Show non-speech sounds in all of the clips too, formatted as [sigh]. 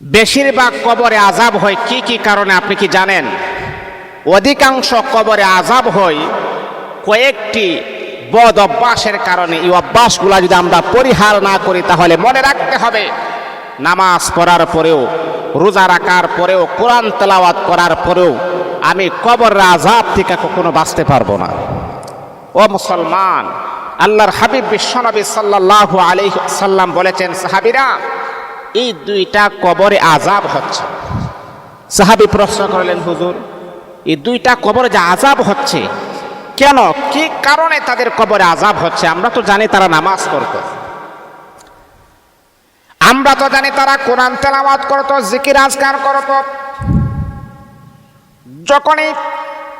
বেশিরভাগ কবরে আজাব হয়। কি কি কারণে আপনি কি জানেন? অধিকাংশ কবরে আজাব হয় কয়েকটি বদ অভ্যাসের কারণে। এই অভ্যাসগুলো যদি আমরা পরিহার না করি, তাহলে মনে রাখতে হবে, নামাজ পড়ার পরেও, রোজা রাখার পরেও, কোরআন তেলাওয়াত করার পরেও, আমি কবর আজাব থেকে কখনো বাঁচতে পারব না। ও মুসলমান, আল্লাহর হাবিব বিশ্বনবী সাল্লাল্লাহু আলাইহি সাল্লাম বলেছেন, সাহাবিরা এই দুইটা কবরে আজাব হচ্ছে। সাহাবি প্রশ্ন করলেন, হুজুর, এই দুইটা কবরে যে আজাব হচ্ছে, কেন? কি কারণে তাদের কবরে আজাব হচ্ছে? আমরা তো জানি তারা নামাজ পড়তো। আমরা তো জানি তারা কোরআন তেলাওয়াত করতো, জিকির আজকার করতো। যখনই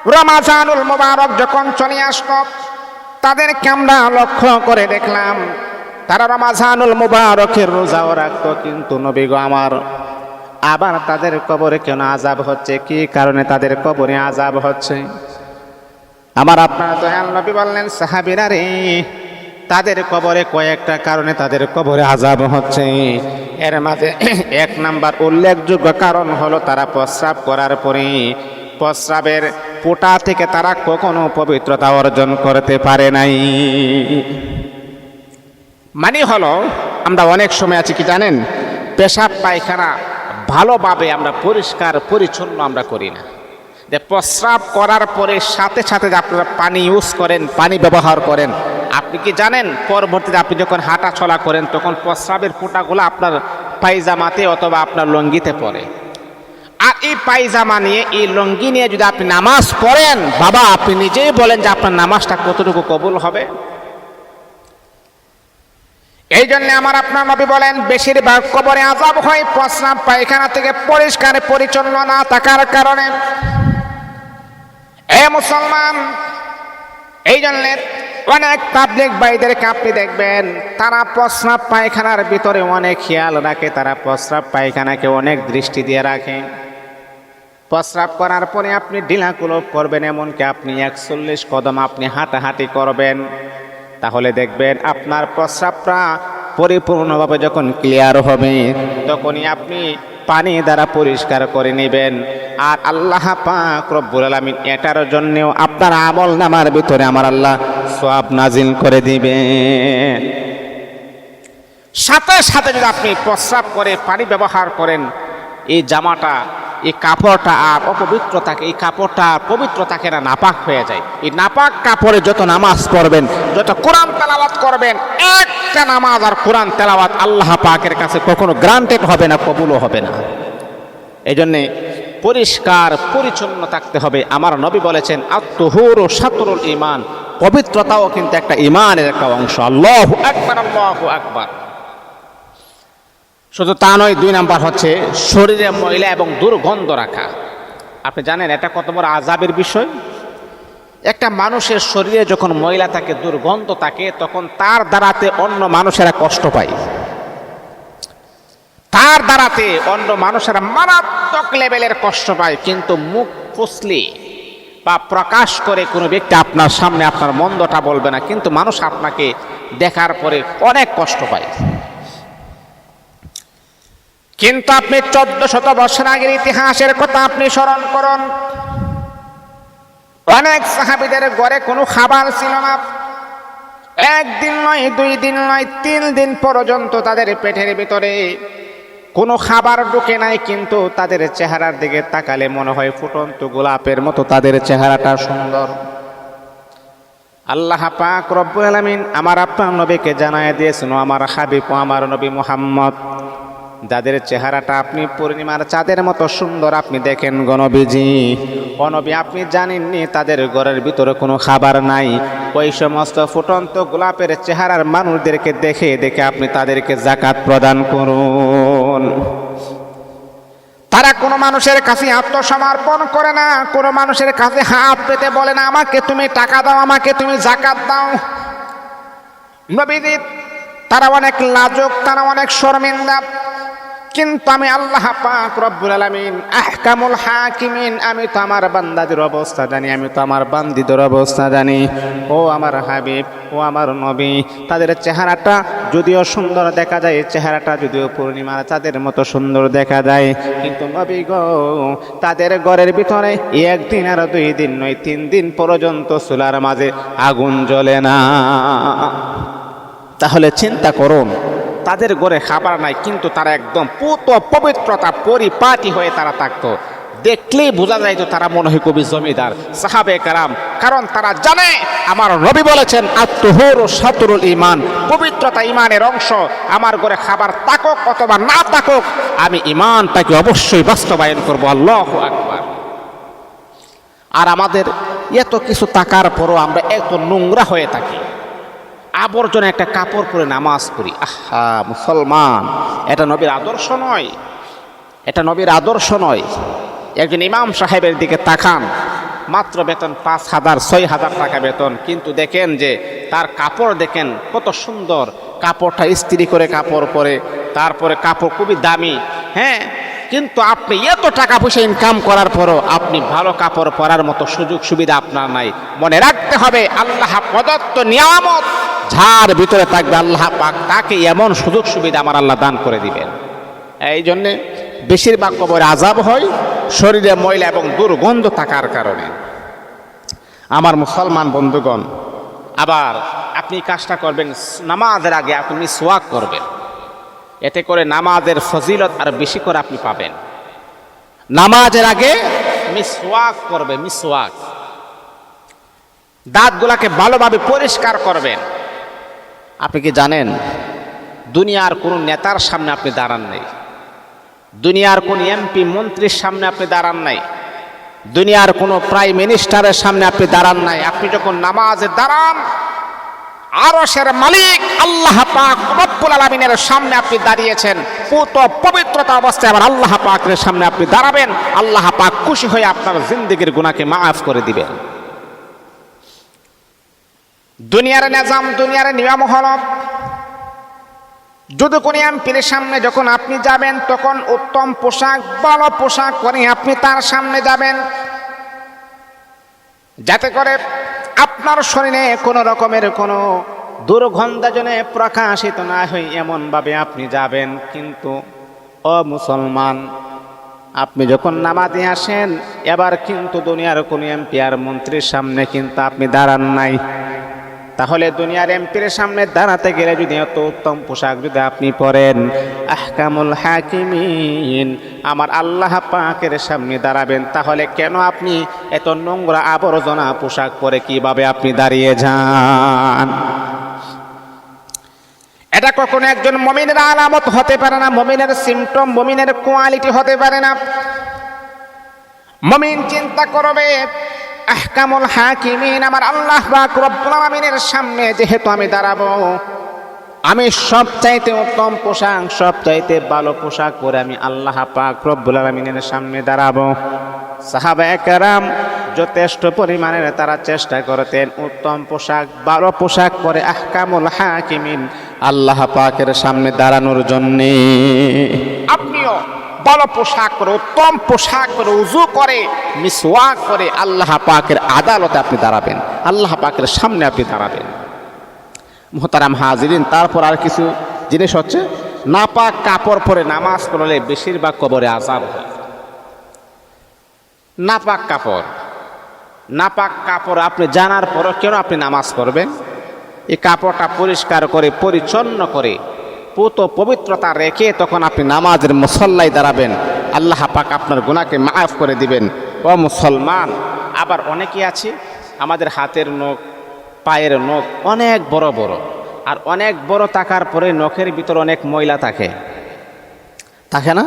রমাজানুল মোবারক যখন চলে আসতো, তাদেরকে আমরা লক্ষ্য করে দেখলাম তারা রমাজানুল মুবারকের রোজাও রাখতো, কিন্তু নবীগ আমার, আবার তাদের কবরে কেন আজাব হচ্ছে? কি কারণে তাদের কবরে আজাব হচ্ছে? আমার আপনার দয়াল নবী বললেন, সাহাবিরা রে, তাদের কবরে কয়েকটা কারণে তাদের কবরে আজাব হচ্ছে। এর মাঝে [clears throat] এক নাম্বার উল্লেখযোগ্য কারণ হলো তারা প্রস্রাব করার পরে, প্রস্রাবের পোটা থেকে তারা কখনো পবিত্রতা অর্জন করতে পারে নাই। মানে হলো, আমরা অনেক সময় আছি কি জানেন? পেশাব পায়খানা ভালোভাবে আমরা পরিষ্কার, পরিচ্ছন্ন আমরা করি না। যে প্রস্রাব করার পরে সাথে সাথে যে আপনারা পানি ইউজ করেন, পানি ব্যবহার করেন, আপনি কি জানেন? পরবর্তীতে আপনি যখন হাঁটা চলা করেন, তখন প্রস্রাবের ফোঁটাগুলো আপনার পায়জামাতে অথবা আপনার লঙ্গিতে পড়ে। আর এই পায়জামা নিয়ে, এই লঙ্গি নিয়ে যদি আপনি নামাজ পড়েন, বাবা, আপনি নিজেই বলেন যে আপনার নামাজটা কতটুকু কবুল হবে? এই জন্য আমার আপনার নবী বলেন, বেশিরভাগ কবরে আজাব হয়, প্রস্রাব পায়খানা থেকে পরিষ্কার, পরিচ্ছন্ন না থাকার কারণে। এ মুসলমান এই জন্য অনেক পাবলিক ভাইদেরকে আপনি দেখবেন, তারা প্রস্রাব পায়খানার ভিতরে অনেক খেয়াল রাখে, তারা প্রস্রাব পায়খানাকে অনেক দৃষ্টি দিয়ে রাখে। প্রস্রাব করার পরে আপনি ঢিলাকুলপ করবেন, এমনকি আপনি একচল্লিশ কদম আপনি হাঁটাহাঁটি করবেন। তাহলে দেখবেন আপনার প্রস্রাবটা পরিপূর্ণভাবে যখন ক্লিয়ার হবে, তখনই আপনি পানি দ্বারা পরিষ্কার করে নেবেন। আর আল্লাহ পাক রব্বুল আলামিন এটার জন্যেও আপনার আমল নামার ভিতরে আমার আল্লাহ সব নাজিল করে দিবেন। সাথে সাথে যদি আপনি প্রস্রাব করে পানি ব্যবহার করেন এই জামাটা, এই কাপড়টা আর অপবিত্র থাকে এই কাপড়টা পবিত্র থাকে না নাপাক হয়ে যায়। এই নাপাক কাপড়ে যত নামাজ পড়বেন, যত কোরআন তেলাওয়াত করবেন, একটা নামাজ আর কোরআন তেলাওয়াত আল্লাহ পাকের কাছে কখনো গ্রান্টেড হবে না, কবুলও হবে না। এই জন্যে পরিষ্কার, পরিচ্ছন্ন থাকতে হবে। আমার নবী বলেছেন আত্মহুর ও সাতরুল ইমান পবিত্রতাও কিন্তু একটা ইমানের একটা অংশ। আল্লাহ আকবার আল্লাহ আকবার। শুধু তা নয়, দুই নাম্বার হচ্ছে শরীরে ময়লা এবং দুর্গন্ধ রাখা। আপনি জানেন, এটা কত বড় আজাবের বিষয়? একটা মানুষের শরীরে যখন ময়লা থাকে, দুর্গন্ধ থাকে, তখন তার দ্বারাতে অন্য মানুষেরা কষ্ট পায়। তার দ্বারাতে অন্য মানুষেরা মারাত্মক লেভেলের কষ্ট পায়, কিন্তু মুখ ফুসলি বা প্রকাশ করে কোনো ব্যক্তি আপনার সামনে আপনার মন্দটা বলবে না, কিন্তু মানুষ আপনাকে দেখার পরে অনেক কষ্ট পায়। কিন্তু আপনি চোদ্দ শত বছর আগের ইতিহাসের কথা আপনি স্মরণ করুন। অনেক সাহাবিদের ঘরে কোনো খাবার ছিল না। একদিন নয়, দুই দিন নয়, তিন দিন পর্যন্ত তাদের পেটের ভিতরে কোনো খাবার ঢুকে নাই, কিন্তু তাদের চেহারার দিকে তাকালে মনে হয় ফুটন্ত গোলাপের মতো তাদের চেহারাটা সুন্দর। আল্লাহ পাক রব্বুল আলামিন আমার আপনার নবীকে জানায় দিয়েছেন আমার হাবিব আমার নবী মুহাম্মদ। যাদের চেহারাটা আপনি পূর্ণিমার চাঁদের মতো সুন্দর, আপনি দেখেন গণবিজি। অনবী আপনি জানেননি তাদের ঘরের ভিতরে কোনো খাবার নাই। ওই সমস্ত ফুটন্ত গোলাপের চেহারার মানুষদেরকে দেখে দেখে আপনি তাদেরকে জাকাত প্রদান করুন। তারা কোনো মানুষের কাছে আত্মসমর্পণ করে না, কোনো মানুষের কাছে হাত পেতে বলে না, আমাকে তুমি টাকা দাও, আমাকে তুমি জাকাত দাও। নবীজি তারা অনেক লাজুক, তারা অনেক শর্মিন্দা কিন্তু আমি আল্লাহ পাক রব্বুল আলামিন আহকামুল হাকিমিন, আমি তো আমার বান্দাদের অবস্থা জানি, আমি তো আমার বান্দিদের অবস্থা জানি। ও আমার হাবিব, ও আমার নবী, তাদের চেহারাটা যদিও সুন্দর দেখা যায়, চেহারাটা যদিও পূর্ণিমার তাদের মতো সুন্দর দেখা যায়। কিন্তু নবী গো, তাদের ঘরের ভিতরে একদিন আর দুই দিন নয়, তিন দিন পর্যন্ত চুলার মাঝে আগুন জ্বলে না। তাহলে চিন্তা করুন তাদের ঘরে খাবার নাই, কিন্তু তারা একদম পুত পবিত্রতা পরিপাটি হয়ে তারা থাকতো। দেখলেই বোঝা যায় তো তারা মনে হয় কবি জমিদার, সাহাবে কারাম, কারণ তারা জানে, আমার রবি বলেছেন, আত্মহর সাতুরুল ইমান পবিত্রতা ইমানের অংশ, আমার ঘরে খাবার তাকুক অথবা না তাকুক আমি ইমানটাকে অবশ্যই বাস্তবায়ন করব, আল্লাহ আকবার। আর আমাদের এত কিছু টাকার পরও আমরা এত নোংরা হয়ে থাকি। আবর্জনা একটা কাপড় পরে নামাজ পড়ি। আহা, মুসলমান, এটা নবীর আদর্শ নয়। এটা নবীর আদর্শ নয়। একজন ইমাম সাহেবের দিকে তাকান, মাত্র বেতন পাঁচ হাজার, ছয় হাজার টাকা বেতন। কিন্তু দেখেন যে তার কাপড় দেখেন কত সুন্দর। কাপড়টা ইস্ত্রি করে কাপড় পরে, তারপরে কাপড় খুবই দামি। হ্যাঁ কিন্তু আপনি এত টাকা পয়সা ইনকাম করার পরও আপনি ভালো কাপড় পরার মতো সুযোগ সুবিধা আপনার নাই। মনে রাখতে হবে, আল্লাহ প্রদত্ত নিয়ামত। যার ভিতরে থাকবে আল্লাহ পাক, তাকে এমন সুযোগ সুবিধা আমার আল্লাহ দান করে দিবেন। এই জন্যে বেশিরভাগ কবরে আজাব হয়, শরীরে ময়লা এবং দুর্গন্ধ থাকার কারণে। আমার মুসলমান বন্ধুগণ, আবার আপনি কাজটা করবেন, নামাজের আগে আপনি সোয়াক করবেন। এতে করে নামাজের ফজিলত আর বেশি করে আপনি পাবেন। নামাজের আগে মিসওয়াক করবে মিসওয়াক। দাঁতগুলাকে ভালোভাবে পরিষ্কার করবেন। আপনি কি জানেন? দুনিয়ার কোনো নেতার সামনে আপনি দাঁড়ান নেই। দুনিয়ার কোন এমপি মন্ত্রীর সামনে আপনি দাঁড়ান নাই। দুনিয়ার কোনো প্রাইম মিনিস্টারের সামনে আপনি দাঁড়ান নাই। আপনি যখন নামাজে দাঁড়ান আরসের মালিক আল্লাহ পাক রব্বুল আলামিনের সামনে আপনি দাঁড়িয়েছেন। পুত পবিত্রতা অবস্থায় আবার আল্লাহ পাকের সামনে আপনি দাঁড়াবেন। আল্লাহ পাক খুশি হয়ে আপনার জিন্দিগির গুনাহকে মাফ করে দিবেন। দুনিয়ার নিজাম, দুনিয়ার নিয়ম হল, যদি কোনো এমপির সামনে যখন আপনি যাবেন, তখন উত্তম পোশাক, ভালো পোশাক করে আপনি তার সামনে যাবেন। যাতে করে আপনার শরীরে কোনো রকমের কোনো দুর্গন্ধাজনে প্রকাশিত না হয়, এমনভাবে আপনি যাবেন। কিন্তু, ও মুসলমান, আপনি যখন নামাজে আসেন, এবার কিন্তু দুনিয়ার কোনো এমপি আর মন্ত্রীর সামনে কিন্তু আপনি দাঁড়ান নাই। তাহলে দুনিয়ার এমপির সামনে দাঁড়াতে গেলে যদি এত উত্তম পোশাক যদি আপনি পরেন, আহকামুল হাকিমিন, আমার আল্লাহ পাকের সামনে দাঁড়াবেন, তাহলে কেন আপনি এত নোংরা আবর্জনা পোশাক পরে কীভাবে আপনি দাঁড়িয়ে যান? এটা কখনো একজন মমিনের আলামত হতে পারে না, মমিনের সিমটম মমিনের কোয়ালিটি হতে পারে না। মমিন চিন্তা করবে আহকামুল হাকিমিন, আমার আল্লাহ পাক রব্বুল আলামিনের সামনে যেহেতু আমি দাঁড়াবো, আমি সব চাইতে উত্তম পোশাক সব চাইতে ভালো পোশাক পরে আমি আল্লাহ পাক রব্বুল আলামিনের সামনে দাঁড়াবো। সাহাবা একরাম যথেষ্ট পরিমাণের তারা চেষ্টা করতেন উত্তম পোশাক, ভালো পোশাক পরে আহকামুল হাকিমিন আল্লাহ পাকের সামনে দাঁড়ানোর জন্যে। আপনিও ভালো পোশাক করে, উত্তম পোশাক করে, উজু করে, মিসওয়াক করে আল্লাহ পাকের আদালতে আপনি দাঁড়াবেন। আল্লাহ পাকের সামনে আপনি দাঁড়াবেন। মোহতারাম হাজিরিন, তারপর আর কিছু জিনিস হচ্ছে, নাপাক কাপড় পরে নামাজ পড়লে বেশিরভাগ কবরে আজাব হয়। নাপাক কাপড়। নাপাক কাপড় আপনি জানার পরও কেন আপনি নামাজ পড়বেন? এই কাপড়টা পরিষ্কার করে, পরিচ্ছন্ন করে পুত পবিত্রতা রেখে তখন আপনি নামাজের মুসল্লাই দাঁড়াবেন। আল্লাহ পাক আপনার গুণাকে মাফ করে দিবেন। ও মুসলমান, আবার অনেকে আছে, আমাদের হাতের নখ, পায়ের নখ অনেক বড় বড়, আর অনেক বড় থাকার পরে নখের ভিতর অনেক ময়লা থাকে। থাকে না?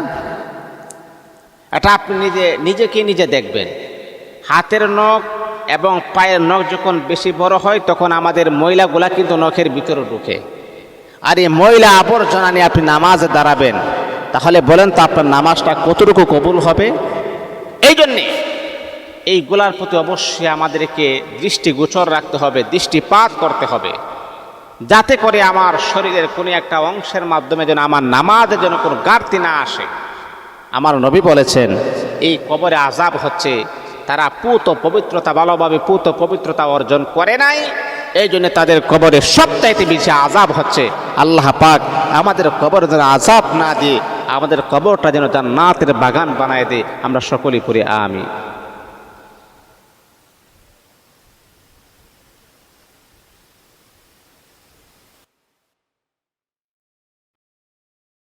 এটা আপনি নিজে, নিজেকে নিজে দেখবেন। হাতের নখ এবং পায়ের নখ যখন বেশি বড় হয়, তখন আমাদের ময়লাগুলা কিন্তু নখের ভিতরে ঢুকে। আর এই ময়লা আবর্জনা নিয়ে আপনি নামাজে দাঁড়াবেন, তাহলে বলেন তো আপনার নামাজটা কতটুকু কবুল হবে? এই জন্যে এইগুলার প্রতি অবশ্যই আমাদেরকে দৃষ্টিগোচর রাখতে হবে, দৃষ্টিপাত করতে হবে। যাতে করে আমার শরীরের কোনো একটা অংশের মাধ্যমে যেন আমার নামাজের যেন কোনো ঘাটতি না আসে। আমার নবী বলেছেন, এই কবরে আজাব হচ্ছে, তারা পুত পবিত্রতা, ভালোভাবে পুত পবিত্রতা অর্জন করে নাই। এই জন্য তাদের কবরে সবচাইতে বেশি আজাব হচ্ছে। আল্লাহ পাক আমাদের কবর যেন আজাব না দিয়ে, আমাদের কবরটা যেন তার নাতের বাগান বানায় দিয়ে। আমরা সকলেই করি আমি